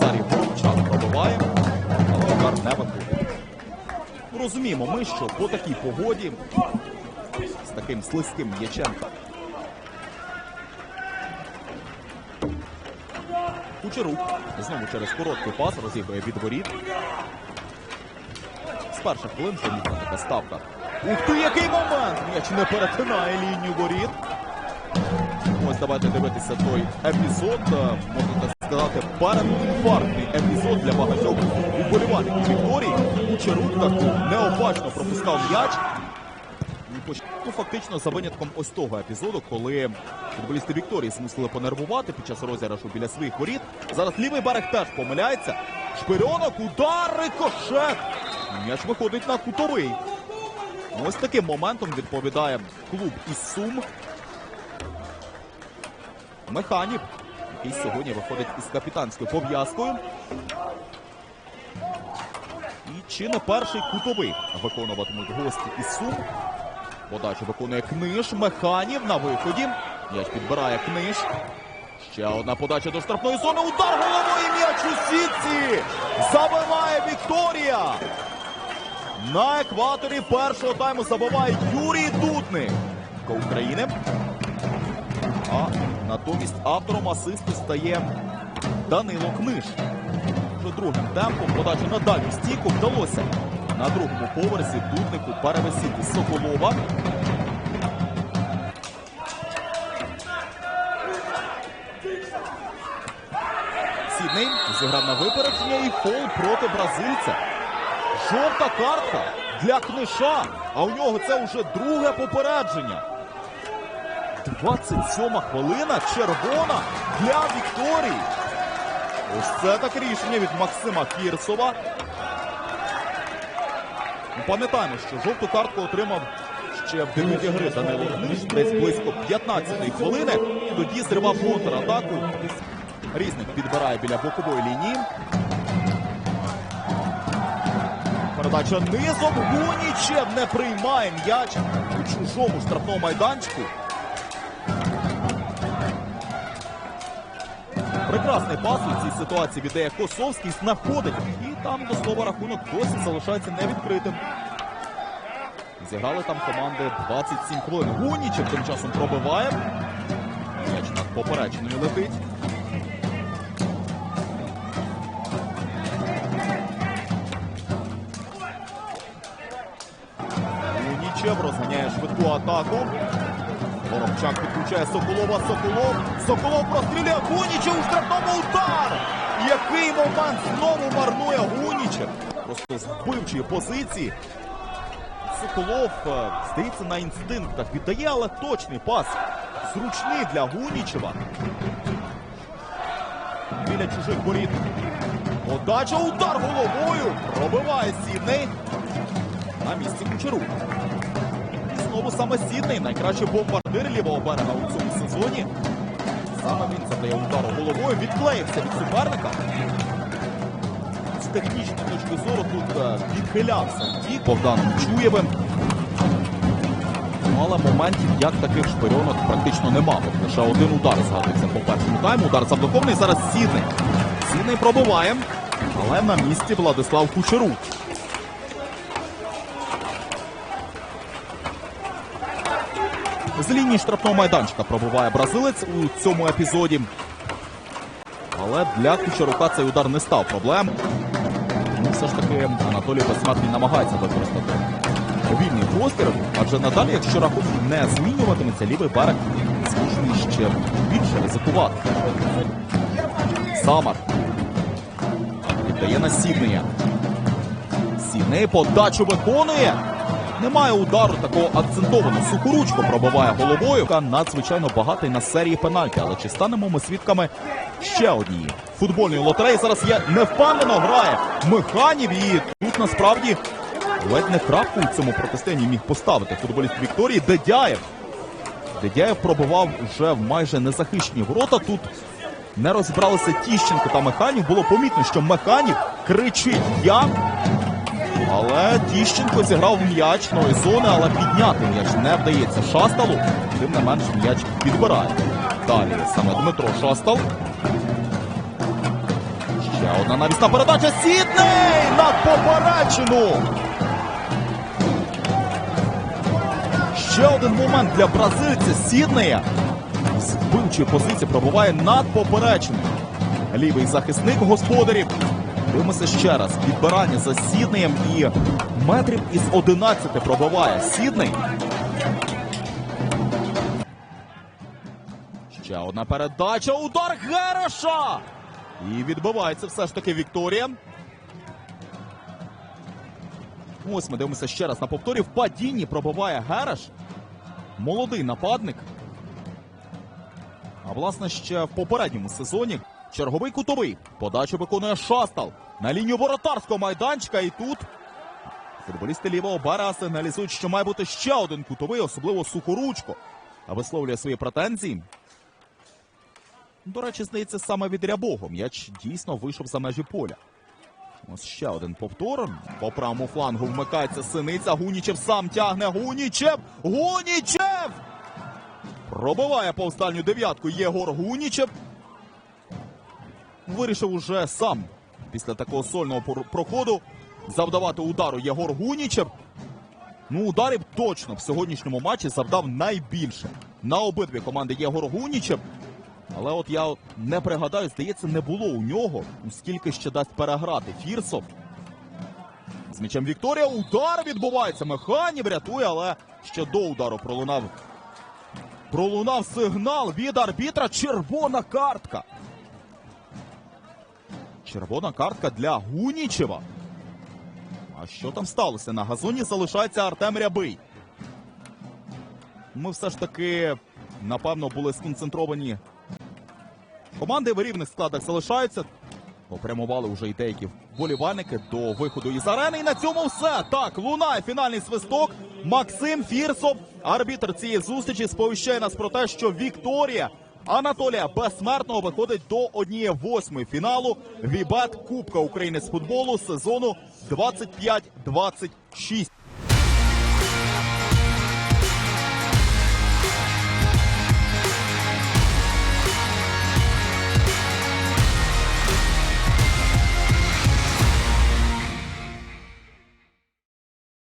Назарій Горобчак пробиває, але удар не виходить. Розуміємо ми, що по такій погоді з таким слизьким м'ячем Кучерук знову через короткий пас розігрує від воріт. З перших хвилин помітна така ставка. Ух ти, який момент! М'яч не перетинає лінію воріт. Ось давайте дивитися той епізод. Сказати, передінфарктний епізод для багатьох уболівальників Вікторії. Кучерук так необачно пропускав м'яч. Ну, фактично за винятком ось того епізоду, коли футболісти Вікторії змусили понервувати під час розіграшу біля своїх воріт. Зараз лівий берег теж помиляється. Шпирьонок, удар, рикошет. М'яч виходить на кутовий. Ось таким моментом відповідає клуб із Сум. Механік, який сьогодні виходить із капітанською пов'язкою. І чи не перший кутовий виконуватимуть гості із Сум. Подачу виконує Книж. Механів на виході. М'яч підбирає Книж. Ще одна подача до штрафної зони. Удар головою м'яч у сітці. Забиває Вікторія. На екваторі першого тайму забиває Юрій Дудник. України. А натомість автором асисту стає Данило Книж. Вже другим темпом подачу на дальню стійку вдалося на другому поверсі Дуднику перевесити Соколова. Сідней зіграв на випередження і фол проти бразильця. Жовта картка для книша. А у нього це вже друге попередження. 27 хвилина червона для Вікторії. Ось це так рішення від Максима Кірсова. Ну, Пам'ятаємо, що жовту картку отримав ще в дебюті гри Данило Книж десь близько 15-ї хвилини. Тоді зривав контратаку. Різник підбирає біля бокової лінії. Передача низом. Гунічев не приймає м'яч у чужому штрафному майданчику. Прекрасний пас у цій ситуації віддає Косовський, знаходить. І там, до слова, рахунок досі залишається невідкритим. Зіграли там команди 27 хвилин. Гунічев тим часом пробиває. М'яч над поперечною летить. Гунічев розганяє швидку атаку. Воробчак підключає Соколова. Соколов. Соколов прострілює Гунічев у штрафному удар. Який момент знову марнує Гунічев. Просто з вбивчої позиції. Соколов, е, здається, на інстинктах віддає, але точний пас. Зручний для Гунічева. Біля чужих воріт. Подача, удар головою. Пробиває Сідней. На місці Кучерук. Знову саме Сідней, найкращий бомбардир лівого берега у цьому сезоні. Саме він завдає удару головою, відклеївся від суперника. З технічної точки зору тут е, відхилявся втік Богданом Чуєвим. Але моментів як таких шпирьонок практично нема. Лише один удар згадується по першому тайму. Удар заблокований. Зараз Сідней. Сідней пробиває. Але на місці Владислав Кучерук. З лінії штрафного майданчика пробиває бразилець у цьому епізоді. Але для Кучерука цей удар не став проблем. Ну, все ж таки Анатолій Безсмертний намагається використати вільний простір, адже надалі, якщо рахунок не змінюватиметься, лівий берег змушений ще більше ризикувати. Самар віддає на Сіднея. Сідней подачу виконує. Немає удару такого акцентованого. Сукоручко пробиває головою. Та Надзвичайно багатий на серії пенальті. Але чи станемо ми свідками ще однієї футбольної лотереї? Зараз я невпевнено грає Механів. І тут насправді ледь не крапку у цьому протистоянні міг поставити футболіст Вікторії Дедяєв. Дедяєв пробивав вже в майже незахищені ворота. Тут не розібралися Тіщенко та Механів. Було помітно, що Механів кричить Я. Але Тіщенко зіграв м'яч нової зони, але підняти м'яч не вдається шасталу. Тим не менш м'яч підбирає. Далі саме Дмитро Шостал. Ще одна навісна передача. Сідней на поперечину. Ще один момент для бразильця Сіднея. З вбивчої позиції пробуває над поперечним. Лівий захисник господарів. Дивимося ще раз. Підбирання за Сіднеєм і метрів із 11 пробиває Сідней. Ще одна передача. Удар Гереша! І відбивається все ж таки Вікторія. Ось ми дивимося ще раз на повторі. В падінні пробиває Гереш. Молодий нападник. А власне ще в попередньому сезоні черговий кутовий. Подачу виконує Шастал на лінію воротарського майданчика. І тут футболісти лівого бара сигналізують, що має бути ще один кутовий, особливо сухоручко. А висловлює свої претензії. До речі, здається, саме від рябого м'яч дійсно вийшов за межі поля. Ось ще один повтор. По правому флангу вмикається синиця. Гунічев сам тягне. Гунічев! Гунічев! Пробиває повстальню дев'ятку Єгор Гунічев. Вирішив уже сам після такого сольного проходу завдавати удару Єгор Гунічев. Ну, ударів точно в сьогоднішньому матчі завдав найбільше. На обидві команди Єгор Гунічев. Але от я не пригадаю, здається, не було у нього, скільки ще дасть переграти Фірсов. З м'ячем Вікторія удар відбувається. Механів рятує, але ще до удару пролунав. Пролунав сигнал від арбітра. Червона картка. Червона картка для Гунічева. А що там сталося? На газоні залишається Артем Рябий. Ми все ж таки, напевно, були сконцентровані Команди в рівних складах залишаються. Попрямували вже й деякі вболівальники до виходу із арени. І на цьому все. Так, лунає фінальний свисток. Максим Фірсов, арбітр цієї зустрічі, сповіщає нас про те, що Вікторія Анатолія Безсмертного виходить до однієї восьми фіналу Вібет Кубка України з футболу сезону 25-26.